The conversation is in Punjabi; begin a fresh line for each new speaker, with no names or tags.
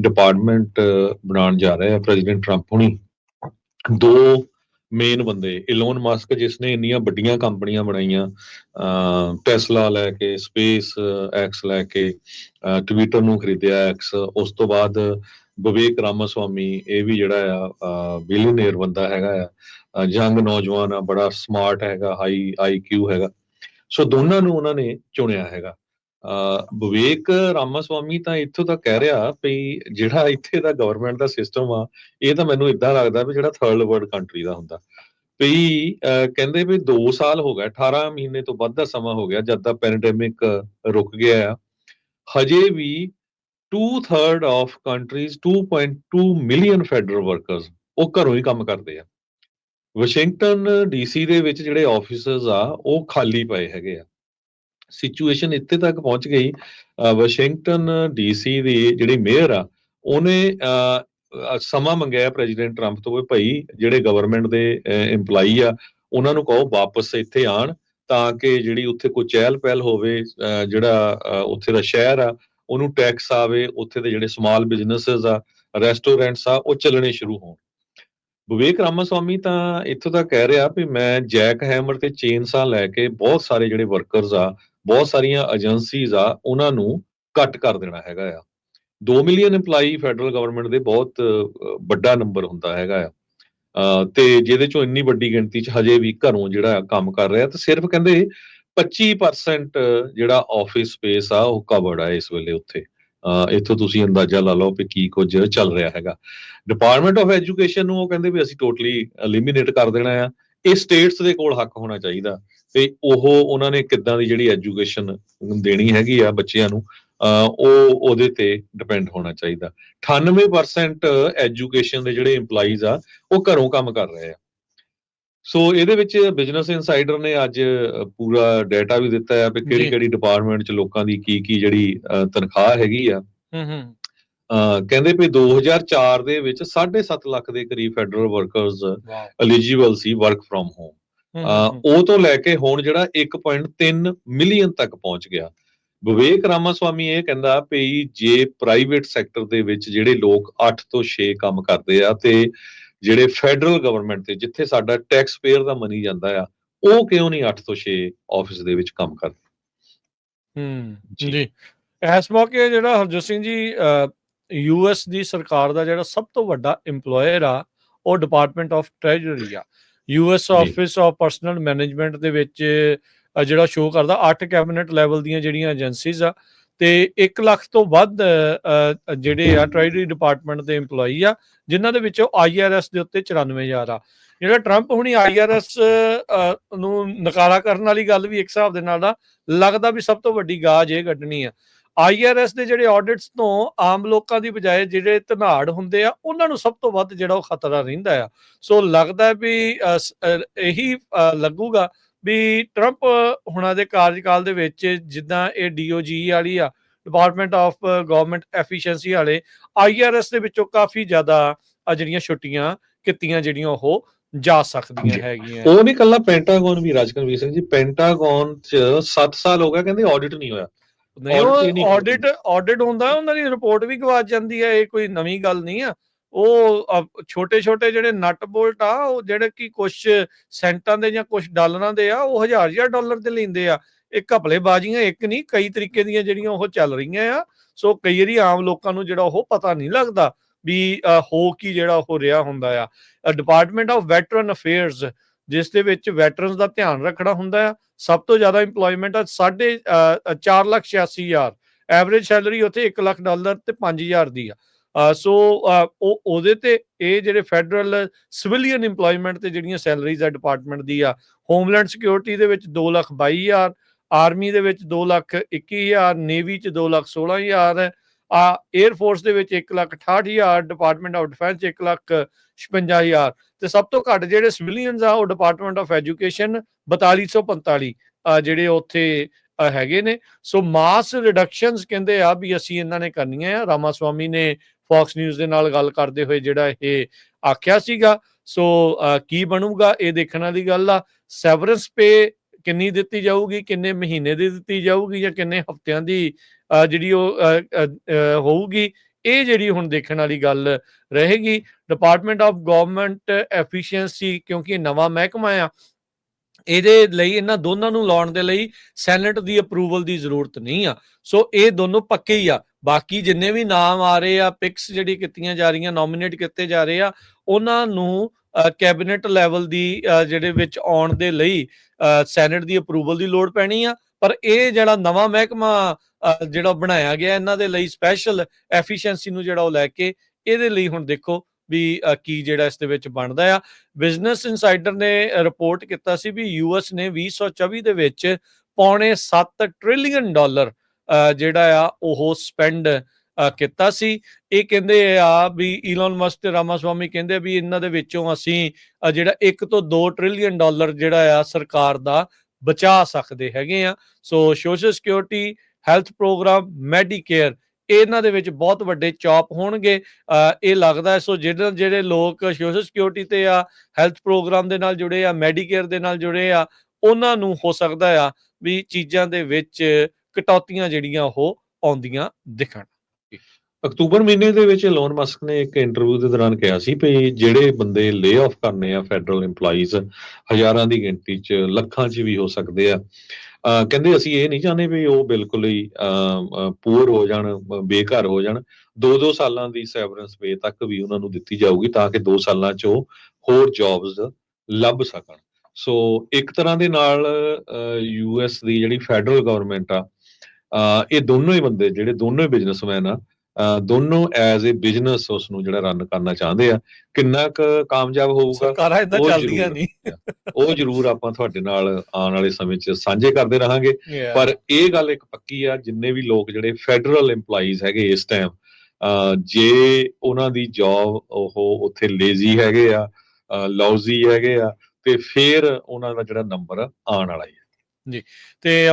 ਡਿਪਾਰਟਮੈਂਟ uh, ਬਣਾਉਣ ਜਾ ਰਹੇ ਆ ਪ੍ਰੈਜ਼ੀਡੈਂਟ ਟਰੰਪ ਹੁਣੀ। ਦੋ ਮੇਨ ਬੰਦੇ ਇਲੋਨ ਮਾਸਕ ਜਿਸ ਨੇ ਇੰਨੀਆਂ ਵੱਡੀਆਂ ਕੰਪਨੀਆਂ ਬਣਾਈਆਂ ਟੈਸਲਾ ਲੈ ਕੇ ਸਪੇਸ ਐਕਸ uh, ਲੈ ਕੇ ਟਵਿੱਟਰ ਨੂੰ ਖਰੀਦਿਆ ਐਕਸ ਉਸ ਤੋਂ ਬਾਅਦ ਵਿਵੇਕ ਰਾਮਾਸਵਾਮੀ ਇਹ ਵੀ ਜਿਹੜਾ ਆ ਬਿਲੀਅਨਰ ਬੰਦਾ ਹੈਗਾ ਆ ਯੰਗ ਨੌਜਵਾਨ ਆ, ਬੜਾ ਸਮਾਰਟ ਹੈਗਾ ਹਾਈ ਆਈਕਿਊ ਹੈਗਾ। ਸੋ ਦੋਨਾਂ ਨੂੰ ਉਹਨਾਂ ਨੇ ਚੁਣਿਆ ਹੈਗਾ। ਵਿਵੇਕ ਰਾਮਾਸਵਾਮੀ ਤਾਂ ਇੱਥੋਂ ਤੱਕ ਕਹਿ ਰਿਹਾ ਵੀ ਜਿਹੜਾ ਇੱਥੇ ਦਾ ਗਵਰਨਮੈਂਟ ਦਾ ਸਿਸਟਮ ਆ, ਇਹ ਤਾਂ ਮੈਨੂੰ ਇਦਾਂ ਲੱਗਦਾ ਵੀ ਜਿਹੜਾ ਥਰਡ ਵਰਲਡ ਕੰਟਰੀ ਦਾ ਹੁੰਦਾ। ਵੀ ਕਹਿੰਦੇ ਵੀ 2 ਸਾਲ ਹੋ ਗਿਆ 18 ਮਹੀਨੇ ਤੋਂ ਵੱਧ ਦਾ ਸਮਾਂ ਹੋ ਗਿਆ ਜਦ ਦਾ ਪੈਂਡੇਮਿਕ ਰੁਕ ਗਿਆ ਆ। ਹਜੇ ਵੀ 2/3 of countries 2.2 million federal workers ਉਹ ਘਰੋਂ ਹੀ ਕੰਮ ਕਰਦੇ ਆ। ਵਾਸ਼ਿੰਗਟਨ ਡੀਸੀ ਦੇ ਵਿੱਚ ਜਿਹੜੇ ਆਫਿਸਸ ਆ, ਉਹ ਖਾਲੀ ਪਏ ਹੈਗੇ ਆ। ਸਿਚੁਏਸ਼ਨ ਇੱਥੇ ਤੱਕ ਪਹੁੰਚ ਗਈ। ਵਾਸ਼ਿੰਗਟਨ ਡੀਸੀ ਦੀ ਜਿਹੜੀ ਮੇਅਰ ਆ, ਉਹਨੇ ਸਮਾਂ ਮੰਗਿਆ ਪ੍ਰੈਜ਼ੀਡੈਂਟ ਟਰੰਪ ਤੋਂ ਵੀ ਭਾਈ ਜਿਹੜੇ ਗਵਰਨਮੈਂਟ ਦੇ EMPLOYEE ਆ, ਉਹਨਾਂ ਨੂੰ ਕਹੋ ਵਾਪਸ ਇੱਥੇ ਆਣ ਤਾਂ ਕਿ ਜਿਹੜੀ ਉੱਥੇ ਕੋਈ ਚਹਿਲ ਪਹਿਲ ਹੋਵੇ ਜਿਹੜਾ ਉੱਥੇ ਦਾ ਸ਼ਹਿਰ ਆ, ਉਹਨੂੰ ਟੈਕਸ ਆਵੇ, ਉੱਥੇ ਦੇ ਜਿਹੜੇ ਸਮਾਲ ਬਿਜ਼ਨੈਸਸ ਆ ਰੈਸਟੋਰੈਂਟਸ ਆ, ਉਹ ਚੱਲਣੇ ਸ਼ੁਰੂ ਹੋਣ। ਵਿਵੇਕ ਰਾਮਾਸਵਾਮੀ ਤਾਂ ਇੱਥੋਂ ਤੱਕ ਕਹਿ ਰਿਹਾ ਵੀ ਮੈਂ ਜੈਕ ਹੈਮਰ ਤੇ ਚੇਨਸਾ ਲੈ ਕੇ ਬਹੁਤ ਸਾਰੇ ਜਿਹੜੇ ਵਰਕਰਸ ਆ ਬਹੁਤ ਸਾਰੀਆਂ ਏਜੰਸੀਜ਼ ਆ, ਉਹਨਾਂ ਨੂੰ ਕੱਟ ਕਰ ਦੇਣਾ ਹੈਗਾ ਆ। 2 ਮਿਲੀਅਨ EMPLOYEE ਫੈਡਰਲ ਗਵਰਨਮੈਂਟ ਦੇ ਬਹੁਤ ਵੱਡਾ ਨੰਬਰ ਹੁੰਦਾ ਹੈਗਾ ਆ। ਤੇ ਜਿਹਦੇ ਚੋਂ ਇੰਨੀ ਵੱਡੀ ਗਿਣਤੀ ਚ ਹਜੇ ਵੀ ਘਰੋਂ ਜਿਹੜਾ ਕੰਮ ਕਰ ਰਿਹਾ ਤੇ ਸਿਰਫ ਕਹਿੰਦੇ 25% ਜਿਹੜਾ ਆਫਿਸ ਸਪੇਸ ਆ, ਉਹ ਕਵਰਡ ਆ ਇਸ ਵੇਲੇ ਉੱਥੇ। ਇੱਥੋਂ ਤੁਸੀਂ ਅੰਦਾਜ਼ਾ ਲਾ ਲਓ ਕਿ ਕੀ ਕੁਝ ਚੱਲ ਰਿਹਾ ਹੈਗਾ। ਡਿਪਾਰਟਮੈਂਟ ਆਫ ਐਜੂਕੇਸ਼ਨ ਨੂੰ ਉਹ ਕਹਿੰਦੇ ਵੀ ਅਸੀਂ ਟੋਟਲੀ ਐਲੀਮੀਨੇਟ ਕਰ ਦੇਣਾ ਆ। ਇਹ ਸਟੇਟਸ ਦੇ ਕੋਲ ਹੱਕ ਹੋਣਾ ਚਾਹੀਦਾ। ਤੇ ਉਹ ਉਹਨਾਂ ਨੇ ਕਿੱਦਾਂ ਦੀ ਜਿਹੜੀ ਐਜੂਕੇਸ਼ਨ ਦੇਣੀ ਹੈਗੀ ਆ ਬੱਚਿਆਂ ਨੂੰ ਉਹ ਉਹਦੇ ਤੇ ਡਿਪੈਂਡ ਹੋਣਾ ਚਾਹੀਦਾ। 98% ਐਜੂਕੇਸ਼ਨ ਦੇ ਜਿਹੜੇ EMPLOYEES ਆ ਉਹ ਘਰੋਂ ਕੰਮ ਕਰ ਰਹੇ ਆ। ਸੋ ਇਹਦੇ ਵਿੱਚ ਬਿਜ਼ਨਸ ਇਨਸਾਈਡਰ ਨੇ ਅੱਜ ਪੂਰਾ ਡਾਟਾ ਵੀ ਦਿੱਤਾ ਹੈ ਕਿ ਕਿਹੜੀ ਕਿਹੜੀ ਡਿਪਾਰਟਮੈਂਟ ਚ ਲੋਕਾਂ ਦੀ ਕੀ ਕੀ ਜਿਹੜੀ ਤਨਖਾਹ ਹੈਗੀ ਆ।
ਹੂੰ ਹੂੰ
ਕਹਿੰਦੇ ਵੀ 2004 ਦੇ ਵਿੱਚ 7.5 ਲੱਖ ਦੇ ਕਰੀਬ ਫੈਡਰਲ ਵਰਕਰਸ ਐਲੀਜੀਬਲ ਸੀ ਵਰਕ ਫਰਮ ਹੋਮ ਉਹ ਤੋਂ ਲੈ ਕੇ ਹੁਣ ਜਿਹੜਾ 1.3 ਮਿਲੀਅਨ ਤੱਕ ਪਹੁੰਚ ਗਿਆ। ਵਿਵੇਕ ਰਾਮਾਸਵਾਮੀ ਇਹ ਕਹਿੰਦਾ ਵੀ ਜੇ ਪ੍ਰਾਈਵੇਟ ਸੈਕਟਰ ਦੇ ਵਿੱਚ ਜਿਹੜੇ ਲੋਕ 8 ਤੋਂ 6 ਕੰਮ ਕਰਦੇ ਆ ਤੇ ਜਿਹੜੇ ਫੈਡਰਲ ਗਵਰਨਮੈਂਟ ਤੇ ਜਿੱਥੇ ਸਾਡਾ ਟੈਕਸ ਪੇਅਰ ਦਾ ਮਨੀ ਜਾਂਦਾ ਆ ਉਹ ਕਿਉਂ ਨਹੀਂ 8 ਤੋਂ 6 ਆਫਿਸ ਦੇ ਵਿੱਚ ਕੰਮ ਕਰਦੇ?
ਹੂੰ ਜੀ। ਇਸ ਮੌਕੇ ਜਿਹੜਾ ਹਰਜੋਤ ਸਿੰਘ ਜੀ ਯੂਐਸ ਦੀ ਸਰਕਾਰ ਦਾ ਜਿਹੜਾ ਸਭ ਤੋਂ ਵੱਡਾ EMPLOYER ਆ ਉਹ ਡਿਪਾਰਟਮੈਂਟ ਆਫ ਟ੍ਰੈਜਰੀ ਆ। US office of personnel management ਦੇ ਵਿੱਚ ਜਿਹੜਾ ਸ਼ੋਅ ਕਰਦਾ 8 ਕੈਬਨਿਟ ਲੈਵਲ ਦੀਆਂ ਜਿਹੜੀਆਂ ਏਜੰਸੀਜ਼ ਆ ਤੇ 1 ਲੱਖ ਤੋਂ ਵੱਧ ਜਿਹੜੇ ਆ ਟ੍ਰੈਜਰੀ ਡਿਪਾਰਟਮੈਂਟ ਦੇ EMPLOYEE ਆ ਜਿਨ੍ਹਾਂ ਦੇ ਵਿੱਚੋਂ IRS ਦੇ ਉੱਤੇ 94000 ਆ। ਜਿਹੜਾ ਟਰੰਪ ਹੁਣੀ IRS ਨੂੰ ਨਕਾਰਾ ਕਰਨ ਵਾਲੀ ਗੱਲ ਵੀ ਇੱਕ ਹਿਸਾਬ ਦੇ ਨਾਲ ਦਾ ਲੱਗਦਾ ਵੀ ਸਭ ਤੋਂ ਵੱਡੀ ਗਾਜ ਇਹ ਕੱਢਣੀ ਆ। IRS ਦੇ ਜਿਹੜੇ ਆਡਿਟਸ ਤੋਂ ਆਮ ਲੋਕਾਂ ਦੀ ਬਜਾਏ ਜਿਹੜੇ ਧਨਾੜ ਹੁੰਦੇ ਆ ਉਹਨਾਂ ਨੂੰ ਸਭ ਤੋਂ ਵੱਧ ਜਿਹੜਾ ਉਹ ਖਤਰਾ ਰਹਿੰਦਾ ਆ। ਸੋ ਲੱਗਦਾ ਵੀ ਇਹੀ ਲੱਗੂਗਾ ਵੀ ਟਰੰਪ ਹੁਣਾਂ ਦੇ ਕਾਰਜਕਾਲ ਦੇ ਵਿੱਚ ਜਿੱਦਾਂ ਇਹ DOG ਵਾਲੀ ਆ ਡਿਪਾਰਟਮੈਂਟ ਆਫ ਗਵਰਨਮੈਂਟ ਐਫੀਸ਼ੀਐਂਸੀ ਵਾਲੇ IRS ਦੇ ਵਿੱਚੋਂ ਕਾਫੀ ਜ਼ਿਆਦਾ ਜਿਹੜੀਆਂ ਛੁੱਟੀਆਂ ਕੀਤੀਆਂ ਜਿਹੜੀਆਂ ਉਹ ਜਾ ਸਕਦੀਆਂ ਹੈਗੀਆਂ।
ਉਹ ਨਹੀਂ ਕੱਲਾ ਪੈਂਟਾਗਨ ਵੀ ਰਾਜਕਨਵੀਰ ਸਿੰਘ ਜੀ ਪੈਂਟਾਗਨ ਚ 7 ਸਾਲ ਹੋ ਗਿਆ ਕਹਿੰਦੇ ਆਡਿਟ ਨਹੀਂ ਹੋਇਆ।
ਨਹੀਂ ਉਹ ਆਡਿਟ ਆਡਿਟ ਹੁੰਦਾ ਉਹਨਾਂ ਦੀ ਰਿਪੋਰਟ ਵੀ ਗਵਾਚ ਜਾਂਦੀ ਹੈ ਇਹ ਕੋਈ ਨਵੀਂ ਗੱਲ ਨਹੀਂ ਆ। ਉਹ ਛੋਟੇ ਛੋਟੇ ਜਿਹੜੇ ਨਟ ਬੋਲਟ ਆ ਉਹ ਜਿਹੜੇ ਕਿ ਕੁਝ ਸੈਂਟਾਂ ਦੇ ਜਾਂ ਕੁਝ ਡਾਲਰਾਂ ਦੇ ਆ ਉਹ ਹਜ਼ਾਰ ਹਜ਼ਾਰ ਡਾਲਰ ਤੇ ਲੈਂਦੇ ਆ। ਇਹ ਘਪਲੇ ਬਾਜ਼ੀਆਂ ਇੱਕ ਨਹੀਂ ਕਈ ਤਰੀਕੇ ਦੀਆਂ ਜਿਹੜੀਆਂ ਉਹ ਚੱਲ ਰਹੀਆਂ ਆ। ਸੋ ਕਈ ਵਾਰੀ ਆਮ ਲੋਕਾਂ ਨੂੰ ਜਿਹੜਾ ਉਹ ਪਤਾ ਨਹੀਂ ਲੱਗਦਾ ਵੀ ਹੋ ਕੀ ਜਿਹੜਾ ਹੋ ਰਿਹਾ ਹੁੰਦਾ ਆ। ਡਿਪਾਰਟਮੈਂਟ ਆਫ ਵੈਟਰਨ ਅਫੇਅਰਸ ਜਿਸ ਦੇ ਵਿੱਚ ਵੈਟਰਨਸ ਦਾ ਧਿਆਨ ਰੱਖਣਾ ਹੁੰਦਾ ਆ ਸਭ ਤੋਂ ਜ਼ਿਆਦਾ EMPLOYMENT ਆ 4 ਲੱਖ 86 ਹਜ਼ਾਰ। ਐਵਰੇਜ ਸੈਲਰੀ ਉੱਥੇ 1 ਲੱਖ ਡਾਲਰ ਤੇ 5000 ਦੀ ਆ। ਸੋ ਉਹ, ਉਹਦੇ ਤੇ ਇਹ ਜਿਹੜੇ ਫੈਡਰਲ ਸਿਵਿਲੀਅਨ EMPLOYMENT ਤੇ ਜਿਹੜੀਆਂ ਸੈਲਰੀਜ਼ ਆ ਡਿਪਾਰਟਮੈਂਟ ਦੀ ਆ ਹੋਮਲੈਂਡ ਸਿਕਿਉਰਿਟੀ ਦੇ ਵਿੱਚ 2 ਲੱਖ 22000 ਆਰਮੀ ਦੇ ਵਿੱਚ 2 ਲੱਖ 21000 ਨੇਵੀ ਚ 2 ਲੱਖ 16000 ਆ 에ਅਰ ਫੋਰਸ ਦੇ ਵਿੱਚ 1 lakh 68000 department of defence 1 lakh 56000 ਤੇ ਸਭ ਤੋਂ ਘੱਟ ਜਿਹੜੇ ਸਿਵਿਲੀਅਨਸ ਆ ਉਹ ਡਿਪਾਰਟਮੈਂਟ ਆਫ ਐਜੂਕੇਸ਼ਨ 4245 ਜਿਹੜੇ ਉੱਥੇ ਹੈਗੇ ਨੇ। ਸੋ ਮਾਸ ਰਿਡਕਸ਼ਨਸ ਕਹਿੰਦੇ ਆ ਵੀ ਅਸੀਂ ਇਹਨਾਂ ਨੇ ਕਰਨੀਆਂ ਆ। ਰਾਮਾਸਵਾਮੀ ਨੇ ਫੌਕਸ ਨਿਊਜ਼ ਦੇ ਨਾਲ ਗੱਲ ਕਰਦੇ ਹੋਏ ਜਿਹੜਾ ਇਹ ਆਖਿਆ ਸੀਗਾ। ਸੋ ਕੀ ਬਣੂਗਾ ਇਹ ਦੇਖਣ ਵਾਲੀ ਗੱਲ ਆ। ਸੈਵਰੈਂਸ ਪੇ ਕਿੰਨੀ ਦਿੱਤੀ ਜਾਊਗੀ, ਕਿੰਨੇ ਮਹੀਨੇ ਦੀ ਦਿੱਤੀ ਜਾਊਗੀ ਜਾਂ ਕਿੰਨੇ ਹਫ਼ਤਿਆਂ ਦੀ ਜਿਹੜੀ ਉਹ ਹੋਊਗੀ, ਇਹ ਜਿਹੜੀ ਹੁਣ ਦੇਖਣ ਵਾਲੀ ਗੱਲ ਰਹੇਗੀ। ਡਿਪਾਰਟਮੈਂਟ ਆਫ ਗਵਰਨਮੈਂਟ ਐਫੀਸ਼ੀਐਂਸੀ ਕਿਉਂਕਿ ਨਵਾਂ ਮਹਿਕਮਾ ਆ, ਇਹਦੇ ਲਈ ਇਹਨਾਂ ਦੋਨਾਂ ਨੂੰ ਲਾਉਣ ਦੇ ਲਈ ਸੈਨੇਟ ਦੀ ਅਪਰੂਵਲ ਦੀ ਜ਼ਰੂਰਤ ਨਹੀਂ ਆ। ਸੋ ਇਹ ਦੋਨੋਂ ਪੱਕੇ ਹੀ ਆ। ਬਾਕੀ ਜਿੰਨੇ ਵੀ ਨਾਮ ਆ ਰਹੇ ਆ ਪਿਕਸ ਜਿਹੜੀ ਕੀਤੀਆਂ ਜਾ ਰਹੀਆਂ ਨੋਮੀਨੇਟ ਕੀਤੇ ਜਾ ਰਹੇ ਆ, ਉਹਨਾਂ ਨੂੰ ਕੈਬਨਿਟ ਲੈਵਲ ਦੀ ਜਿਹੜੇ ਵਿੱਚ ਆਉਣ ਦੇ ਲਈ ਸੈਨੇਟ ਦੀ ਅਪਰੂਵਲ ਦੀ ਲੋੜ ਪੈਣੀ ਆ। ਪਰ ਇਹ ਜਿਹੜਾ ਨਵਾਂ ਮਹਿਕਮਾ ਜਿਹੜਾ ਬਣਾਇਆ ਗਿਆ ਇਹਨਾਂ ਦੇ ਲਈ ਸਪੈਸ਼ਲ ਐਫੀਸ਼ੀਐਂਸੀ ਨੂੰ ਜਿਹੜਾ ਉਹ ਲੈ ਕੇ ਇਹਦੇ ਲਈ ਹੁਣ ਦੇਖੋ ਵੀ ਕੀ ਜਿਹੜਾ ਇਸ ਦੇ ਵਿੱਚ ਬਣਦਾ ਆ। ਬਿਜ਼ਨਸ ਇਨਸਾਈਡਰ ਨੇ ਰਿਪੋਰਟ ਕੀਤਾ ਸੀ ਵੀ ਯੂਐਸ ਨੇ 2024 ਦੇ ਵਿੱਚ ਪੌਣੇ 7 ਟ੍ਰਿਲੀਅਨ ਡਾਲਰ ਅ, ਜਿਹੜਾ ਆ ਉਹ ਸਪੈਂਡ ਕੀਤਾ ਸੀ। ਇਹ ਕਹਿੰਦੇ ਆ ਵੀ ਈਲਨ ਮਸਕ ਤੇ ਰਾਮਾਸਵਾਮੀ ਕਹਿੰਦੇ ਵੀ ਇਹਨਾਂ ਦੇ ਵਿੱਚੋਂ ਅਸੀਂ ਜਿਹੜਾ 1 ਤੋਂ 2 ਟ੍ਰਿਲੀਅਨ ਡਾਲਰ ਜਿਹੜਾ ਆ ਸਰਕਾਰ ਦਾ ਬਚਾ ਸਕਦੇ ਹੈਗੇ ਆ। So social security health programme Medicare ਇਹਨਾਂ ਦੇ ਵਿੱਚ ਬਹੁਤ ਵੱਡੇ ਚੌਪ ਹੋਣਗੇ। ਇਹ ਲੱਗਦਾ ਸੋ ਜਿਹੜੇ ਜਿਹੜੇ ਲੋਕ ਸੋਸ਼ਲ ਸਿਕਿਉਰਿਟੀ ਤੇ ਆ ਹੈਲਥ ਪ੍ਰੋਗਰਾਮ ਦੇ ਨਾਲ ਜੁੜੇ ਆ ਮੈਡੀਕੇਅਰ ਦੇ ਨਾਲ ਜੁੜੇ ਆ, ਉਹਨਾਂ ਨੂੰ ਹੋ ਸਕਦਾ ਆ ਵੀ ਚੀਜ਼ਾਂ ਦੇ ਵਿੱਚ ਕਟੌਤੀਆਂ ਜਿਹੜੀਆਂ ਉਹ ਆਉਂਦੀਆਂ ਦਿਖਣ।
ਅਕਤੂਬਰ ਮਹੀਨੇ ਦੇ ਵਿੱਚ ਲੋਨ ਮਸਕ ਨੇ ਇੱਕ ਇੰਟਰਵਿਊ ਦੇ ਦੌਰਾਨ ਕਿਹਾ ਸੀ ਵੀ ਜਿਹੜੇ ਬੰਦੇ ਲੇ ਆਫ ਕਰਨੇ ਆ ਫੈਡਰਲ EMPLOYEES, ਹਜ਼ਾਰਾਂ ਦੀ ਗਿਣਤੀ 'ਚ ਲੱਖਾਂ 'ਚ ਵੀ ਹੋ ਸਕਦੇ ਆ। ਕਹਿੰਦੇ ਅਸੀਂ ਇਹ ਨਹੀਂ ਚਾਹੁੰਦੇ ਵੀ ਉਹ ਬਿਲਕੁਲ ਹੀ ਪੂਰ ਹੋ ਜਾਣ, ਬੇਘਰ ਹੋ ਜਾਣ। ਦੋ ਦੋ ਸਾਲਾਂ ਦੀ ਸੈਵਰੈਂਸ ਪੇ ਤੱਕ ਵੀ ਉਹਨਾਂ ਨੂੰ ਦਿੱਤੀ ਜਾਊਗੀ ਤਾਂ ਕਿ ਦੋ ਸਾਲਾਂ 'ਚ ਉਹ ਹੋਰ ਜੌਬਸ ਲੱਭ ਸਕਣ। ਸੋ ਇੱਕ ਤਰ੍ਹਾਂ ਦੇ ਨਾਲ ਯੂਐਸ ਦੀ ਜਿਹੜੀ ਫੈਡਰਲ ਗਵਰਨਮੈਂਟ ਆ ਇਹ ਦੋਨੋਂ ਹੀ ਬੰਦੇ, ਜਿਹੜੇ ਦੋਨੋਂ ਹੀ ਬਿਜ਼ਨਸਮੈਨ ਆ ਦੋਨੋਂ ਐਜ਼ ਅ ਬਿਜ਼ਨਸ ਉਸ ਨੂੰ ਜਿਹੜਾ ਰਨ ਕਰਨਾ ਚਾਹੁੰਦੇ ਆ ਕਿੰਨਾ ਕੁ ਕਾਮਯਾਬ ਹੋਊਗਾ
ਸਰਕਾਰਾਂ ਇਦਾਂ ਚੱਲਦੀਆਂ। ਨਹੀਂ।
ਉਹ ਜ਼ਰੂਰ ਆਪਾਂ ਤੁਹਾਡੇ ਨਾਲ ਆਉਣ ਵਾਲੇ ਸਮੇਂ 'ਚ ਸਾਂਝੇ ਕਰਦੇ ਰਹਾਂਗੇ। ਪਰ ਇਹ ਗੱਲ ਇੱਕ ਪੱਕੀ ਆ ਜਿੰਨੇ ਵੀ ਲੋਕ ਜਿਹੜੇ ਫੈਡਰਲ EMPLOYEES ਹੈਗੇ ਇਸ ਟਾਈਮ ਜੇ ਉਹਨਾਂ ਦੀ ਜੌਬ ਉਹ ਉੱਥੇ ਲੇਜ਼ੀ ਹੈਗੇ ਆ ਲੌਜ਼ੀ ਹੈਗੇ ਆ ਤੇ ਫਿਰ ਉਹਨਾਂ ਦਾ ਜਿਹੜਾ ਨੰਬਰ ਆਉਣ ਵਾਲਾ ਹੀ ਹੈ
ਤੇ